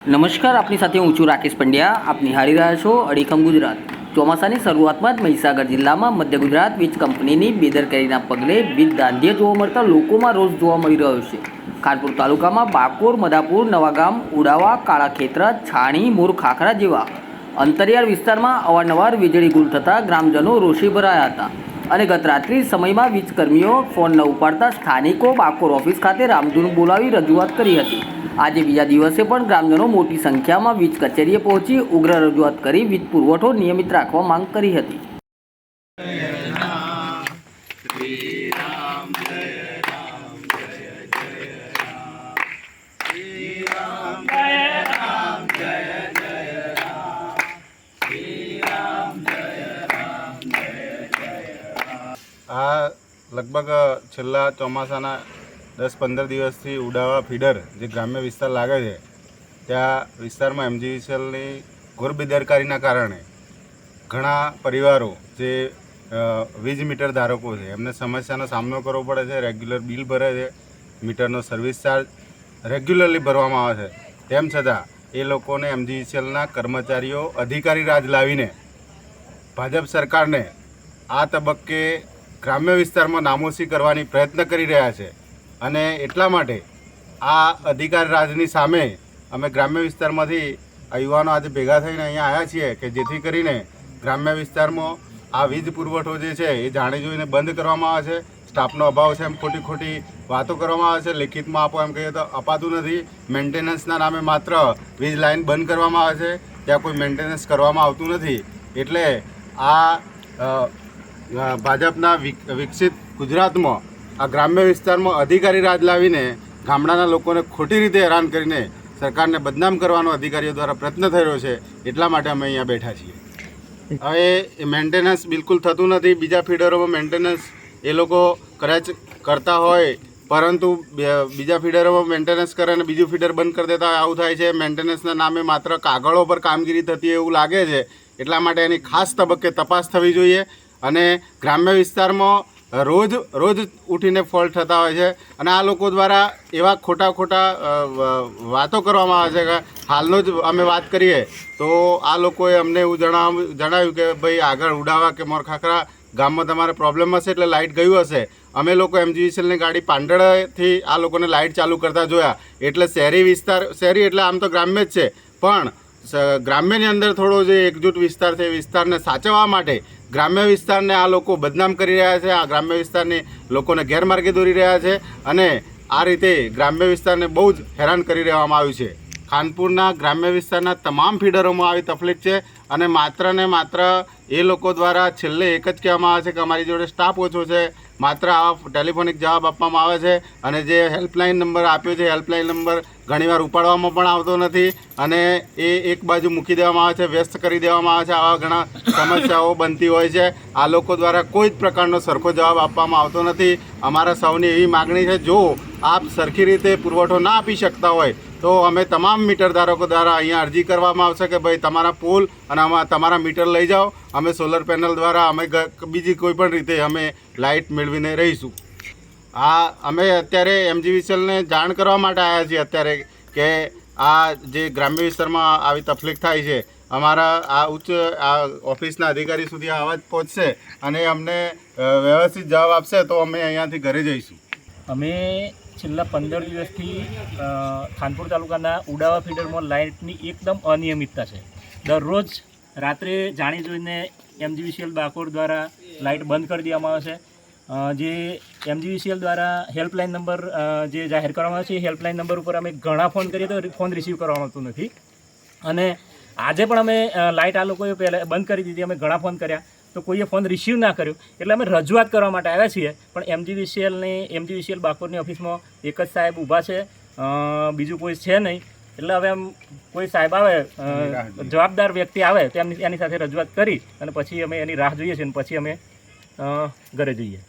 નમસ્કાર, આપની સાથે હું છું રાકેશ પંડ્યા. આપ નિહાળી રહ્યા છો અડીખમ ગુજરાત. ચોમાસાની શરૂઆતમાં જ મહીસાગર જિલ્લામાં મધ્ય ગુજરાત વીજ કંપનીની બેદરકારીના પગલે વીજ દાંધ્ય જોવા મળતા લોકોમાં રોષ જોવા મળી રહ્યો છે. ખાનપુર તાલુકામાં બાકોર મદાપુર નવાગામ, ઉડાવા કાળા ખેતરા છાણી, મોર, ખાખરા જેવા અંતરિયાળ વિસ્તારમાં અવારનવાર વીજળી ગુલ થતાં ગ્રામજનો રોષે ભરાયા હતા. અને ગત રાત્રિ સમયમાં વીજકર્મીઓ ફોન ન ઉપાડતા સ્થાનિકો બાકોર ઓફિસ ખાતે રામધૂન બોલાવી રજૂઆત કરી હતી. આજે બીજા દિવસે પણ ગ્રામજનો મોટી સંખ્યામાં વીજ કચેરીએ પહોંચી ઉગ્ર રજૂઆત કરી વીજ પુરવઠો નિયમિત રાખવા માંગ કરી હતી. આ લગભગ છેલ્લા ચોમાસાના દસ પંદર દિવસથી ઉડાવા ફીડર જે ગ્રામ્ય વિસ્તાર લાગે છે, ત્યાં વિસ્તારમાં એમજીવીસીએલની ઘોર બેદરકારીના કારણે ઘણા પરિવારો જે વીજ મીટર ધારકો છે, એમને સમસ્યાનો સામનો કરવો પડે છે, રેગ્યુલર બિલ ભરે છે, મીટરનો સર્વિસ ચાર્જ રેગ્યુલરલી ભરવામાં આવે છે. તેમ છતાં, એ લોકોને એમજીવીસીએલના કર્મચારીઓ અધિકારી રાજ લાવીને ભાજપ સરકારને આ તબક્કે ગ્રામ્ય વિસ્તારમાં નામોશી કરવાની પ્રયત્ન કરી રહ્યા છે. અને એટલા માટે આ અધિકાર રાજની સામે અમે ગ્રામ્ય વિસ્તારમાંથી આ યુવાનો આજે ભેગા થઈને અહીંયા આવ્યા છીએ કે જેથી કરીને ગ્રામ્ય વિસ્તારમાં આ વીજ પુરવઠો જે છે એ જાણી જોઈને બંધ કરવામાં આવે છે. સ્ટાફનો અભાવ છે એમ ખોટી ખોટી વાતો કરવામાં આવે છે. લેખિતમાં આપો એમ કહીએ તો અપાતું નથી. મેન્ટેનન્સના નામે માત્ર વીજ લાઇન બંધ કરવામાં આવે છે. ત્યાં કોઈ મેન્ટેનન્સ કરવામાં આવતું નથી. એટલે આ ભાજપના વિક- વિકસિત ગુજરાતમાં આ ગ્રામ્ય વિસ્તારમાં અધિકારી રાજ લાવીને ગામડાના લોકોને ખોટી રીતે હેરાન કરીને સરકારને બદનામ કરવાનો અધિકારીઓ દ્વારા પ્રયત્ન રહ્યો છે, એટલા માટે અમે અહીંયા બેઠા છીએ. હવે મેન્ટેનન્સ બિલકુલ થતું નથી. બીજા ફીડરોમાં મેન્ટેનન્સ એ લોકો કદાચ કરતા હોય, પરંતુ બીજા ફીડરોમાં મેન્ટેનન્સ કરે અને બીજું ફીડર બંધ કરી દેતા આવું થાય છે. મેન્ટેનન્સના નામે માત્ર કાગળો પર કામગીરી થતી એવું લાગે છે. એટલા માટે એની ખાસ તબક્કે તપાસ થવી જોઈએ અને ગ્રામ્ય વિસ્તારમાં રોજ રોજ ઉઠીને ફોલ્ટ થતા હોય છે. અને આ લોકો દ્વારા એવા ખોટા ખોટા વાતો કરવામાં આવે છે કે હાલનો જ અમે વાત કરીએ, તો આ લોકોએ અમને એવું જણાવ, જણાવ્યું કે ભાઈ આગળ ઉડાવા કે મોરખાખરા ગામમાં તમારે પ્રોબ્લેમ હશે એટલે લાઇટ ગયું હશે. અમે લોકો એમજીવીસીએલની ગાડી પાંડળથી આ લોકોને લાઇટ ચાલુ કરતા જોયા. એટલે શહેરી વિસ્તાર, શહેરી એટલે આમ તો ગ્રામ્ય જ છે. પણ ગ્રામ્યની અંદર થોડો જે એકજૂટ વિસ્તાર છે એ વિસ્તારને સાચવવા માટે ગ્રામ્ય વિસ્તારને આ લોકો બદનામ કરી રહ્યા છે. આ ગ્રામ્ય વિસ્તારની લોકોને ગેરમાર્ગે દોરી રહ્યા છે અને આ રીતે ગ્રામ્ય વિસ્તારને બહુ જ હેરાન કરી રહેવામાં આવ્યું છે. ખાનપુરના ગ્રામ્ય વિસ્તારના તમામ ફીડરોમાં આવી તકલીફ છે. અને માત્ર ને માત્ર એ લોકો દ્વારા છેલ્લે એક જ કહેવામાં આવે છે કે અમારી જોડે સ્ટાફ ઓછો છે. માત્ર આવા ટેલિફોનિક જવાબ આપવામાં આવે છે અને જે હેલ્પલાઇન નંબર આપ્યો છે હેલ્પલાઇન નંબર ઘણીવાર ઉપાડવામાં પણ આવતો નથી અને એ એક બાજુ મૂકી દેવામાં આવે છે, વ્યસ્ત કરી દેવામાં આવે છે. આવા ઘણા સમસ્યાઓ બનતી હોય છે. આ લોકો દ્વારા કોઈ જ પ્રકારનો સરખો જવાબ આપવામાં આવતો નથી. અમારા સૌની એવી માગણી છે, જો આપ સરખી રીતે પુરવઠો ના આપી શકતા હોય તો અમે તમામ મીટર ધારકો દ્વારા અહીંયા અરજી કરવામાં આવશે કે ભાઈ તમારા પુલ અને આમાં તમારા મીટર લઈ જાઓ. અમે સોલર પેનલ દ્વારા અમે બીજી કોઈ પણ રીતે અમે લાઇટ મેળવીને રહીશું. આ અમે અત્યારે એમજીવીસીએલને જાણ કરવા માટે આવ્યા છીએ અત્યારે કે આ જે ગ્રામ્ય વિસ્તારમાં આવી તકલીફ થાય છે, અમારા આ ઉચ્ચ, આ ઓફિસના અધિકારી સુધી આ અવાજ પહોંચશે અને અમને વ્યવસ્થિત જવાબ આપશે તો અમે અહીંયાથી ઘરે જઈશું. અમે છેલ્લા પંદર દિવસથી ખાનપુર તાલુકાના ઉડાવા ફીડરમાં લાઇટની એકદમ અનિયમિતતા છે. દરરોજ રાત્રે જાણી જોઈને એમજીવીસીએલ બાકોર દ્વારા લાઇટ બંધ કરી દેવામાં આવે છે. જે એમજીવીસીએલ દ્વારા હેલ્પલાઇન નંબર જે જાહેર કરવામાં આવે છે હેલ્પલાઇન નંબર ઉપર અમે ઘણા ફોન કરીએ તો ફોન રિસીવ કરવામાં આવતો નથી. અને આજે પણ અમે લાઇટ આ લોકોએ પહેલાં બંધ કરી દીધી, અમે ઘણા ફોન કર્યા. તો કોઈએ ફોન રિસીવ ના કર્યો. એટલે અમે રજૂઆત કરવા માટે આવ્યા છીએ. પણ એમજીવીસીએલની એમજીવીસીએલ બાકોરની ઓફિસમાં એક જ સાહેબ ઊભા છે. બીજું કોઈ છે નહીં. એટલે હવે આમ કોઈ સાહેબ આવે જવાબદાર વ્યક્તિ આવે તો એમની એની સાથે રજૂઆત કરી અને પછી અમે એની રાહ જોઈએ છીએ અને પછી અમે ઘરે જઈએ.